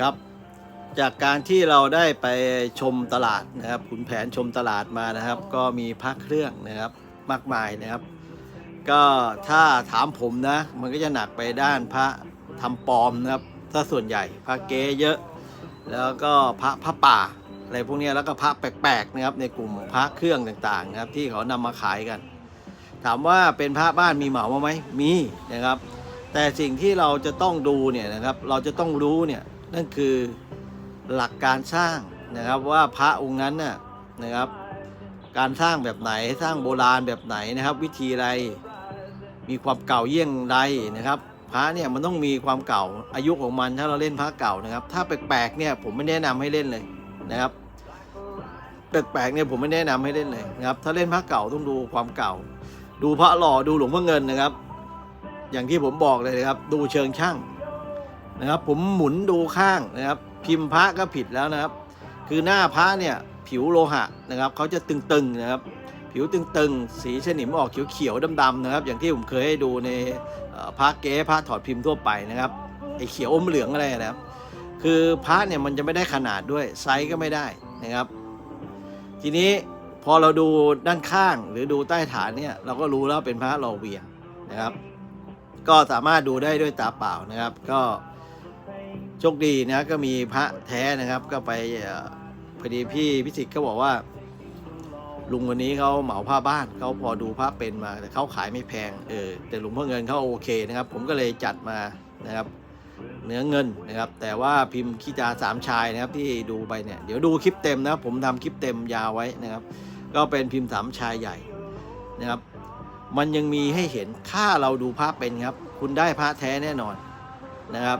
ครับ จากการที่เราได้ไปชมตลาดนะครับขุนแผนชมตลาดมานะครับ ก็มีพระเครื่องนะครับมากมายนะครับ ก็ถ้าถามผมนะ มันก็จะหนักไปด้านพระทำปลอมนะครับถ้าส่วนใหญ่พระเก๊เยอะ แล้วก็พระพระป่าอะไรพวกนี้แล้วก็พระแปลกๆนะครับ ในกลุ่มพระเครื่องต่างๆนะครับ ที่เขานำมาขายกัน ถามว่าเป็นพระบ้านมีเหมามาไหมมีนะครับ แต่สิ่งที่เราจะต้องดูเนี่ยนะครับ เราจะต้องรู้เนี่ย นั่นคือหลักการสร้างนะครับว่าพระองค์นั้นน่ะนะครับ การสร้างแบบไหนสร้างโบราณแบบไหนนะครับ วิธีอะไรมีความเก่าเยี่ยงไรนะครับ พระเนี่ยมันต้องมีความเก่าอายุของมันถ้าเราเล่นพระเก่านะครับ ถ้าแปลกๆเนี่ยผมไม่แนะนำให้เล่นเลยนะครับแปลกๆเนี่ยผมไม่แนะนำให้เล่นเลยนะครับ ถ้าเล่นพระเก่าต้องดูความเก่า ดูพระหล่อดูหลวงพ่อเงินนะครับ อย่างที่ผมบอกเลยนะครับ ดูเชิงช่าง นะครับ ผมหมุนดูข้างนะครับ พิมพ์พระก็ผิดแล้วนะครับ คือหน้าพระเนี่ยผิวโลหะนะครับเขาจะตึงๆนะครับ ผิวตึงๆ สีสนิมออกเขียวๆดำๆนะครับ อย่างที่ผมเคยให้ดูในพระเก๊พระถอดพิมพ์ทั่วไปนะครับไอ้เขียวอมเหลืองอะไรนะครับ คือพระเนี่ยมันจะไม่ได้ขนาดด้วยไซส์ก็ไม่ได้นะครับ ทีนี้พอเราดูด้านข้างหรือดูใต้ฐานเนี่ยเราก็รู้แล้วเป็นพระหล่อเวียงนะครับ ก็สามารถดูได้ด้วยตาเปล่านะครับ ก็ โชคดีนะก็มีพระแท้นะครับก็ไปพอดีพี่พิสิทธิ์ก็บอกว่า ลุงคนนี้เขาเหมาผ้าบ้านเขาพอดูผ้าเป็นมาแต่เขาขายไม่แพงเออแต่หลุงพ่อเงินเขาโอเคนะครับ ผมก็เลยจัดมานะครับ เนื้อเงินนะครับ แต่ว่าพิมพ์ขี้ตาสามชายนะครับที่ดูไปเนี่ยเดี๋ยวดูคลิปเต็มนะผมทำคลิปเต็มยาวไว้นะครับ ก็เป็นพิมพ์สามชายใหญ่นะครับ มันยังมีให้เห็นถ้าเราดูภาพเป็นครับ คุณได้พระแท้แน่นอนนะครับ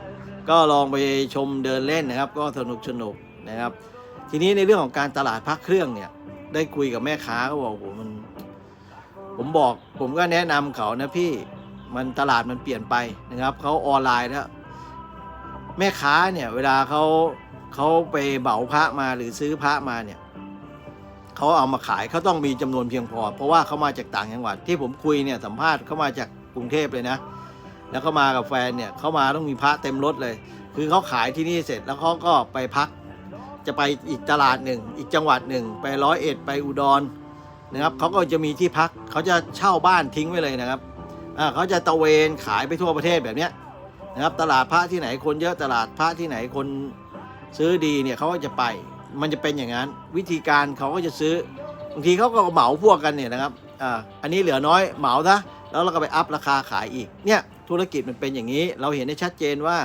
ก็ลองไปชมเดินเล่นนะครับ ก็สนุกสนุกนะครับ ทีนี้ในเรื่องของการตลาดพระเครื่องเนี่ย ได้คุยกับแม่ค้าเขาบอกโอ้โหมัน ผมบอกผมก็แนะนำเขานะพี่มันตลาดมันเปลี่ยนไปนะครับเขาออนไลน์แล้วแม่ค้าเนี่ย เวลาเขาเขาไปเหมาพระมาหรือซื้อพระมาเนี่ยเขาเอามาขายเขาต้องมีจำนวนเพียงพอ เพราะว่าเขามาจากต่างจังหวัด ที่ผมคุยเนี่ยสัมภาษณ์เขามาจากกรุงเทพเลยนะ แล้วเขามากับแฟนเนี่ยเขามาต้องมีพระเต็มรถเลย คือเขาขายที่นี่เสร็จแล้วเขาก็ไปพัก จะไปอีกตลาดหนึ่ง อีกจังหวัดหนึ่ง ไปร้อยเอ็ดไปอุดรนะครับเขาก็จะมีที่พักเขาจะเช่าบ้านทิ้งไว้เลยนะครับอ่าเขาจะตะเวนขายไปทั่วประเทศแบบเนี้ยนะครับตลาดพระที่ไหนคนเยอะตลาดพระที่ไหนคนซื้อดีเนี่ยเขาก็จะไป มันจะเป็นอย่างนั้น วิธีการเขาก็จะซื้อบางทีเขาก็เหมาพวกกันเนี่ยนะครับอ่าอันนี้เหลือน้อยเหมาซะแล้วเราก็ไปอัพราคาขายอีกเนี่ย ธุรกิจมันเป็นอย่างนี้ เราเห็นได้ชัดเจนว่า